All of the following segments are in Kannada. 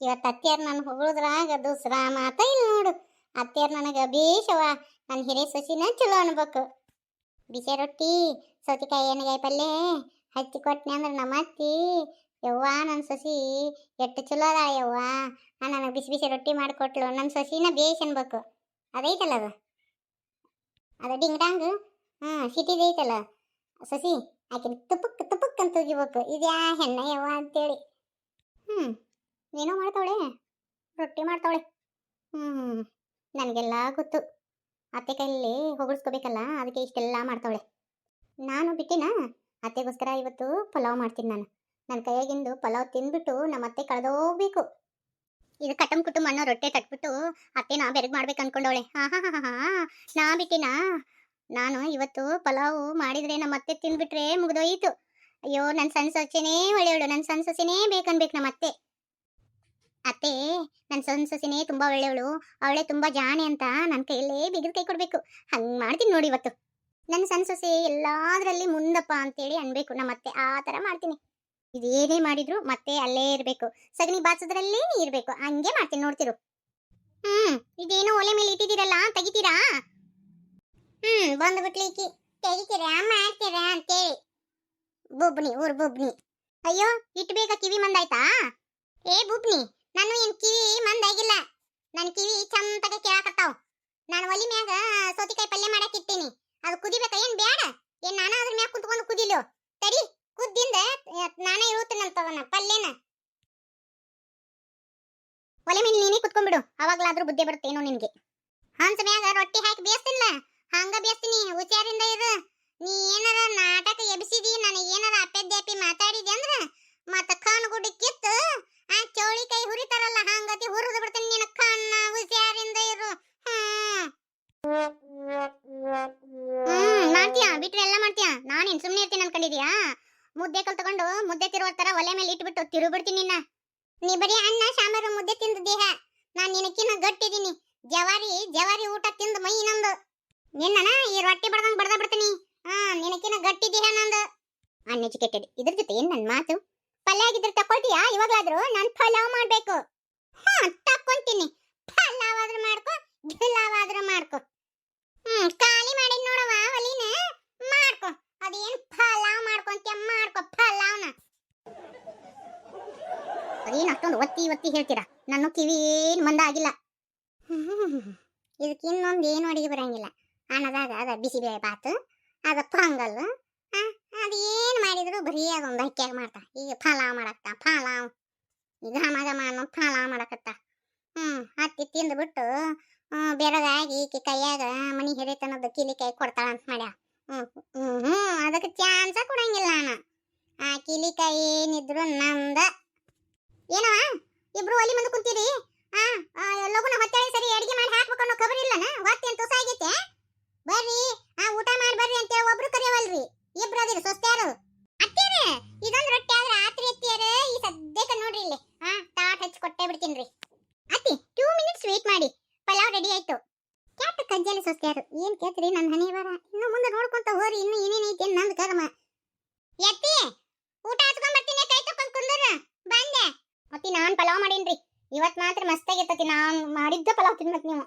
ಇವತ್ತು ಅತ್ತೆಯರ್ ನಾನು ಹೊಗಳಿದ್ರಾಗ ದುಸ್ರ ಮಾತ ಇಲ್ಲ ನೋಡು. ಅತ್ತೆಯರ್ ನನಗೆ ಬೇಷವ ನನ್ನ ಹಿರಿಯ ಸೊಸಿನ ಚಲೋ ಅನ್ಬೇಕು. ಬಿಸಿ ರೊಟ್ಟಿ, ಸೌತಿಕಾಯಿ ಎಣ್ಣೆಗಾಯಿ ಪಲ್ಯ ಹಚ್ಚಿ ಕೊಟ್ಟನೆ ಅಂದ್ರೆ ನಮ್ಮ ಅತ್ತಿ, ಯವ್ವ ನನ್ನ ಸಸಿ ಎಷ್ಟು ಚಲೋ ಅದ ಯವ್ವ. ನನಗೆ ಬಿಸಿ ಬಿಸಿ ರೊಟ್ಟಿ ಮಾಡಿಕೊಟ್ಲು. ನನ್ನ ಸೊಸಿನ ಬೇಷ್ ಅನ್ಬೇಕು. ಅದೈತಲ್ಲ ಅದು? ಅದು ಡಿಂಗ್ ಡಾಂಗ್? ಸಿಟಿ ಸಿಟಿದೈತಲ್ಲ ಸಸಿ, ಆಕಿನ ತುಪ್ಪಕ್ಕೆ ತುಪ್ಪಕ್ಕೆ ಅಂತ ಉಗಿಬೇಕು ಇದ್ಯಾ ಹೆಣ್ಣ ಯವ್ವ ಅಂತೇಳಿ. ಹ್ಞೂ ಏನೋ ಮಾಡ್ತಾವಳೆ? ರೊಟ್ಟಿ ಮಾಡ್ತಾವಳೆ. ಹ್ಮ್, ನನಗೆಲ್ಲ ಗೊತ್ತು. ಅತ್ತೆ ಕೈಯಲ್ಲಿ ಹೊಗಳಿಸ್ಕೋಬೇಕಲ್ಲ, ಅದಕ್ಕೆ ಇಷ್ಟೆಲ್ಲ ಮಾಡ್ತಾವಳೆ. ನಾನು ಬಿಟ್ಟಿನ? ಅತ್ತೆಗೋಸ್ಕರ ಇವತ್ತು ಪಲಾವ್ ಮಾಡ್ತೀನಿ ನಾನು. ನನ್ನ ಕೈಯಾಗಿಂದು ಪಲಾವ್ ತಿಂದ್ಬಿಟ್ಟು ನಮ್ಮ ಅತ್ತೆ ಕಳೆದೋಗ್ಬೇಕು. ಇದು ಕಟಮ್ ಕುಟುಂಬ ಅನ್ನೋ ರೊಟ್ಟೆ ತಟ್ಬಿಟ್ಟು ಅತ್ತೆ ನಾ ಬೆರಗ್ ಮಾಡ್ಬೇಕು ಅನ್ಕೊಂಡವಳೆ. ಹಾ ಹಾ ಹಾ ಹಾ ನಾ ಬಿಟ್ಟಿನ? ನಾನು ಇವತ್ತು ಪಲಾವ್ ಮಾಡಿದ್ರೆ ನಮ್ಮ ಅತ್ತೆ ತಿಂದ್ಬಿಟ್ರೆ ಮುಗಿದೋಯ್ತು. ಅಯ್ಯೋ ನನ್ನ ಸಣ್ಣ ಸೊಸೆನೇ ಒಳ್ಳೆಯವಳು. ನನ್ನ ಸಣ್ಣ ಸೊಸೆನೇ ಬೇಕನ್ಬೇಕು ನಮ್ಮ ಅತ್ತೆ. ಅತ್ತೆ ನನ್ನ ಸೊನ್ ಸೊಸಿನೇ ತುಂಬಾ ಒಳ್ಳೆಯವಳು ಅವಳೇ ತುಂಬಾ ಜಾಣೆ ಅಂತ ನನ್ನ ಕೈಯಲ್ಲೇ ಬಿಗಿದು ಕೈ ಕೊಡ್ಬೇಕು. ಹಂಗ್ ಮಾಡ್ತೀನಿ ನೋಡಿ ಇವತ್ತು. ನನ್ನ ಸಣ್ಣ ಸೊಸೆ ಎಲ್ಲಾದ್ರಲ್ಲಿ ಮುಂದಪ್ಪ ಅಂತೇಳಿ ಅನ್ಬೇಕು. ನಮ್ಮ ಅತ್ತೆ ಆ ತರ ಮಾಡ್ತೀನಿ. ಇದೇನೇ ಮಾಡಿದ್ರು ಮತ್ತೆ ಅಲ್ಲೇ ಇರಬೇಕು. ಸಗಣಿ ಬಾಚದ್ರಲ್ಲೇ ಇರಬೇಕು. ಹಂಗೆ ಮಾಡ್ತೀನಿ ನೋಡ್ತಿರು. ಹ್ಮ್, ಇದೇನೋ ಒಲೆ ಮೇಲೆ ಇಟ್ಟಿದ್ದೀರಲ್ಲ, ತೆಗಿತೀರಾ? ಹ್ಮ್ ಬಂದ್ಬಿಟ್ಲಿಕ್ಕಿ ತೆಗಿತೀರಾ? ಮಾಡ್ತೀರಾ ಅಂತೇಳಿ. ಬುಬ್ನಿ, ಊರ್ ಬುಬ್ನಿ. ಅಯ್ಯೋ ಇಟ್ಟು ಬೇಗ ಕಿವಿ ಮಂದಾಯ್ತಾ? ಏ ಬುಬ್ನಿ. ನಾನು ಏನ್ ಕಿವಿ ಮಂದಾಗಿಲ್ಲ ನನ್ ಕಿವಿ ಚಂತಗೆ ಕೇಳಾಕತ್ತಾವ್. ನಾನು ಒಲಿ ಮ್ಯಾಗ ಸೌತಿಕಾಯಿ ಪಲ್ಯ ಮಾಡಾಕಿರ್ತೀನಿ ಅದು ಕುದಿಬೇಕ? ಏನ್ ಬ್ಯಾಡ. ಏನ್ ನಾನು ಅದ್ರ ಮ್ಯಾಗ ಕುಂತ್ಕೊಂಡು ಕುದಿಲು? ತಡಿ, ಕುದ್ದಿಂದ ನಾನೇ ಇಳುತ್ತೀನಂತವನ ಪಲ್ಯನ. ಒಲೆ ಮೇಲೆ ನೀನೇ ಕುತ್ಕೊಂಡ್ಬಿಡು. ಅವಾಗ್ಲಾದ್ರೂ ಬುದ್ಧಿ ಬರುತ್ತೇನೋ ನಿನ್ಗೆ. ಹಂಸ ಮ್ಯಾಗ ರೊಟ್ಟಿ ಹಾಕಿ ಬೇಯಿಸ್ತೀನಿಲ್ಲ ಹಂಗ ಬೇಯಿಸ್ತೀನಿ. ಹುಷಾರಿಂದ ಇದು ನೀ ಏನಾರ ನಾಟಕ ಎಬ್ಸಿದಿ ನನಗೆ ಏನಾರ ಅಪ್ಪೆದ್ದೆ ಮಾತಾಡಿದೆ ಅಂದ್ರ ಮತ್ತ ಕಣ್ಣು ಗುಡ್ಡಿ ಕಿತ್ತು ಇರ್ತೀನಿ ಅನ್ಕೊಂಡಿದ್ಯಾ ಮುದ್ದೆ ಕಲ್ ತಗೊಂಡು ಮುದ್ದೆ ತಿರುವ ತರ ಒಲೆ ಮೇಲೆ ಇಟ್ಬಿಟ್ಟು ತಿರುಬಿಡ್ತೀನಿ ನಿನ್ನ. ನೀ ಬರೀ ಅನ್ನ, ಸಾಂಬಾರು, ಮುದ್ದೆ ತಿಂದ ದೇಹ. ನಾನು ನಿನಕ್ಕಿನ್ನ ಗಟ್ಟಿದ್ದೀನಿ ಜವಾರಿ ಜವಾರಿ ಊಟ ತಿಂದು ಮೈ ನಂದು. ನಿನ್ನನ ಈ ರೊಟ್ಟಿ ಬಡ್ದಂಗ್ ಬಡ್ದ ಬಿಡ್ತೀನಿ ಹಾ ನಿನಕ್ಕಿನ್ನ ಗಟ್ಟಿ ದೇಹ ನಂದು. ಅನ್ಎಜುಕೇಟೆಡ್ ಇದ್ರ ಜೊತೆ ಏನ್ ನನ್ ಮಾತು? ಪಲ್ಯ ಆಗಿದ್ರೆ ತಕೊಳ್ತೀಯಾ? ಇವಾಗ್ಲಾದ್ರೂ ನಾನ್ ಪಲಾವ್ ಮಾಡ್ಬೇಕು. ಹಾ ಅದೇನ್ ಅಷ್ಟೊಂದು ಒತ್ತಿ ಒತ್ತಿ ಹೇಳ್ತೀರಾ? ನನ್ನ ಕಿವಿ ಏನು ಮಂದ ಆಗಿಲ್ಲ. ಇದಕ್ಕೆ ಇನ್ನೊಂದು ಏನು ಅಡಿಗೆ ಬರಂಗಿಲ್ಲ. ಅನ್ನದಾಗ ಅದ ಬಿಸಿಬೇಳೆ ಬಾತು, ಅದ ಪೊಂಗಲ್ ಅದು ಏನು ಮಾಡಿದ್ರು ಬರೀ ಅದೊಂದು ಅಕ್ಕಿಯಾಗ ಮಾಡ್ತಾ. ಈಗ ಮಾಡಕ್ತ ಪಲಾವ್ ಈಗ ಘಮ ಘಮ ಅನ್ನೋ ಪಲಾವ್ ಮಾಡಕತ್ತ. ಹ್ಞೂ ಹತ್ತಿ ತಿಂದ್ಬಿಟ್ಟು ಬೆರಗಾಗಿ ಈಕಿ ಕೈಯಾಗ ಮನಿ ಹಿರಿತನದ ಕಿಲಿಕಾಯಿ ಕೊಡ್ತಾಳ ಅಂತ ಮಾಡ್ಯಾಳ ಹ್ಞೂ ಹ್ಞೂ ಅದಕ್ಕೆ ಚಾನ್ಸ ಕೊಡಂಗಿಲ್ಲ ನಾನು. ಆ ಕಿಲಿಕಾಯಿ ಏನಿದ್ರು ನಂದ ಒಲಿ ಮುಂದೆ ಕುಂತೀರಿ? ಆ ಆ, ಲಗುನ ಹೊತ್ತಾಳಿ ಸರಿ ಅಡಿಗೆ ಮಾಡಿ ಹಾಕ್ಬೇಕು ಅನ್ನೋ ಖಬರ್ ಇಲ್ಲನ? ಹೊತ್ತೇನ್ ತುಸ ಆಗೈತೆ? ಬರ್ರಿ ಆ ಊಟ ಮಾಡಿ ಬರ್ರಿ ಅಂತೇಳಿ ಒಬ್ರು ಕರೆಯವಲ್ರಿ ಇಬ್ರು ಅದಿರಿ ಸೊಸ್ತ್ಯಾರು. ಅತ್ತೇರೆ ಇದೊಂದು ರೊಟ್ಟಿ ಆದ್ರೆ ಆತ್ರಿ ಅತ್ತಿಯಾರ ಈ ಸದ್ಯಕ್ಕೆ ನೋಡ್ರಿ ಇಲ್ಲಿ. ಹಾ ತಾಟ್ ಹಚ್ಚಿ ಕೊಟ್ಟೆ ಬಿಡ್ತೀನ್ರಿ ಅತ್ತಿ ಟೂ ಮಿನಿಟ್ಸ್ ವೇಟ್ ಮಾಡಿ. ಪಲಾವ್ ರೆಡಿ ಆಯ್ತು. ಕ್ಯಾಟ್ ಕಜ್ಜಾಲಿ ಸೊಸ್ತ್ಯಾರು. ಏನ್ ಕೇಳ್ತೀರಿ ನನ್ನ ಹನಿ ಬರ ಇನ್ನು ಮುಂದೆ ನೋಡ್ಕೊಂತ ಹೋರಿ ಇನ್ನು ಏನೇನೈತಿ ಅಂತ ನಂದು ಕರ್ಮ ಎತ್ತಿ ಊಟ ಹಚ್ಕೊಂಡ್ ಬರ್ತೀನಿ ಕೈ ತಕೊಂಡ್ ಕುಂದ್ರ ಬಂದೆ ಅತ್ತಿ ನಾನ್ ಪಲಾವ್ ಮಾಡೀನ್ರಿ ಇವತ್ ಮಾತ್ರ ಮಸ್ತಾಗಿರ್ತತಿ ನಾನ್ ಪಲಾವ್ ತಿನ್ಬೇಕು ನೀವು.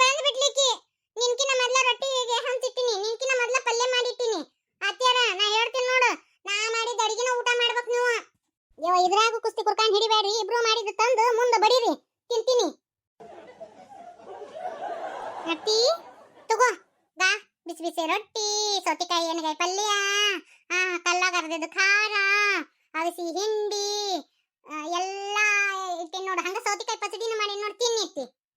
ಬಂದ್ ಬಿಡ್ಲಿಕ್ಕಿ. ನಿನ್ಕಿನ ಮೊದ್ಲ ರೊಟ್ಟಿಗೆ ಹಂಚಿಟ್ಟಿನಿ ನಿನ್ಕಿನ ಮೊದ್ಲ ಪಲ್ಯ ಮಾಡಿಟ್ಟಿನಿ. ಅತ್ಯಾರ ನಾ ಹೇಳ್ತೀನಿ ನೋಡು, ನಾ ಮಾಡಿದ ಅಡಿಗೆನ ಊಟ ಮಾಡ್ಬೇಕು ನೀವು. ಯೋ ಇದ್ರಾಗ ಕುಸ್ತಿ ಕುರ್ಕೊಂಡ್ ಹಿಡಿಬೇಡ್ರಿ, ಇಬ್ರು ಮಾಡಿದ ತಂದು ಮುಂದ ಬಡೀರಿ, ತಿಂತೀನಿ. ಅತ್ತಿ ತಗೋ, ಬಾ, ಬಿಸಿ ಬಿಸಿ ರೊಟ್ಟಿ, ಸೌತೆಕಾಯಿ ಎಣ್ಣೆಕಾಯಿ ಪಲ್ಯ, ಆ, ಕಲ್ಲಾಗ ಅರ್ದಿದ್ದು ಖಾರ ಅವಿಸಿ ಹಿಂಡಿ ಎಲ್ಲ ಇಟ್ಟೇನ್ ನೋಡು, ಹಂಗ ಸೌತಿಕಾಯಿ ಪಚಡಿನ ಮಾಡಿ ನೋಡಿ ತಿನ್ನಿ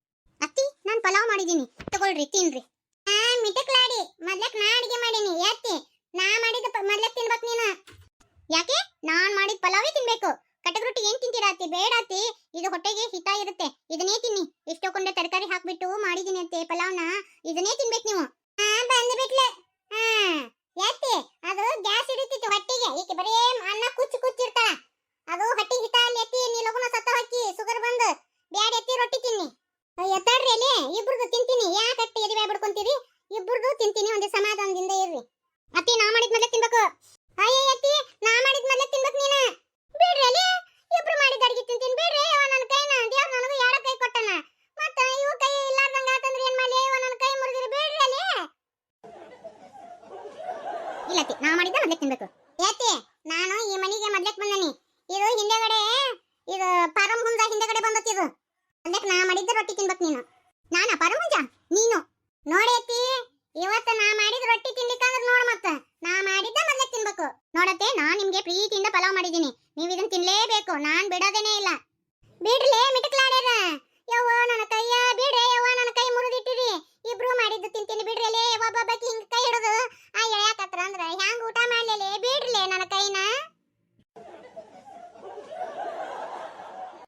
ಅತ್ತಿ, ನಾನು ಪಲಾವ್ ಮಾಡಿದೀನಿ ತಗೊಳ್ರಿ, ತಿನ್ರಿ. ಆ ಮಿಟಕ್ಲಾಡಿ ಮೊದ್ಲಕ್ ನಾ ಅಡಿಗೆ ಮಾಡೀನಿ. ಯಾಕೆ ನಾ ಮಾಡಿದ ಮೊದ್ಲಕ್ ತಿನ್ಬೇಕು ನೀನು. ಯಾಕೆ? ನಾನ್ ಮಾಡಿದ ಪಲಾವೇ ತಿನ್ಬೇಕು. ಕಟಕ್ ರೊಟ್ಟಿ ಏನ್ ತಿಂತೀರಾ ಅತ್ತಿ? ಬೇಡ ಅತ್ತಿ. ಇದು ಹೊಟ್ಟೆಗೆ ಹಿತ ಇರುತ್ತೆ. ಇದನ್ನೇ ತಿನ್ನಿ. ಕೊಂಡೆ ತರಕಾರಿ ಹಾಕ್ಬಿಟ್ಟು ಮಾಡಿದೀನಿ ಅತ್ತೆ ಪಲಾವ್ನ. ಇದನ್ನೇ ತಿನ್ಬೇಕು ನೀವು. ಹಾ ಬಂದ್ಬಿಟ್ಲೆ. ಹಾ ಯಾಕೆ ಅದು ಗ್ಯಾಸ್ ಹಿಡಿತಿತ್ತು ಹೊಟ್ಟೆಗೆ. ಈಕೆ ಬರೇ ಇಬ್ಬರದು ತಿಂತೀನಿ, ಒಂದು ಸಮಾಧಾನದಿಂದ ಇರ್ರಿ. ಅತ್ತಿ, ನಾ ಮಾಡಿದ ಮೊದಲೇ ತಿನ್ಬೇಕು. ಅಯ್ಯ, ಅತ್ತಿ, ನಾ ಮಾಡಿದ ಮೊದಲೇ ತಿನ್ಬೇಕು ನೀನ. ಬಿಡ್ರಿ ಅಲ್ಲಿ. ಇಬ್ರು ಮಾಡಿದ ಅಡಿಗೆ ತಿಂತೀನಿ. ಬಿಡ್ರಿ ಅವ ನನ್ನ ಕೈನ. ದೇವ್ರ ನನಗೂ ಯಾರ ಕೈ ಕೊಟ್ಟನ. ಮತ್ತ ಇವ ಕೈ ಇಲ್ಲಾರ್ದಂಗ ಆತಂದ್ರೆ ಏನ್ ಮಾಡ್ಲಿ? ಅವ ನನ್ನ ಕೈ ಮುರಿದಿರಿ ಬಿಡ್ರಿ ಅಲ್ಲಿ. ಇಲ್ಲತ್ತಿ ನಾ ಮಾಡಿದ್ದ ಮೊದಲೇ ತಿನ್ಬೇಕು.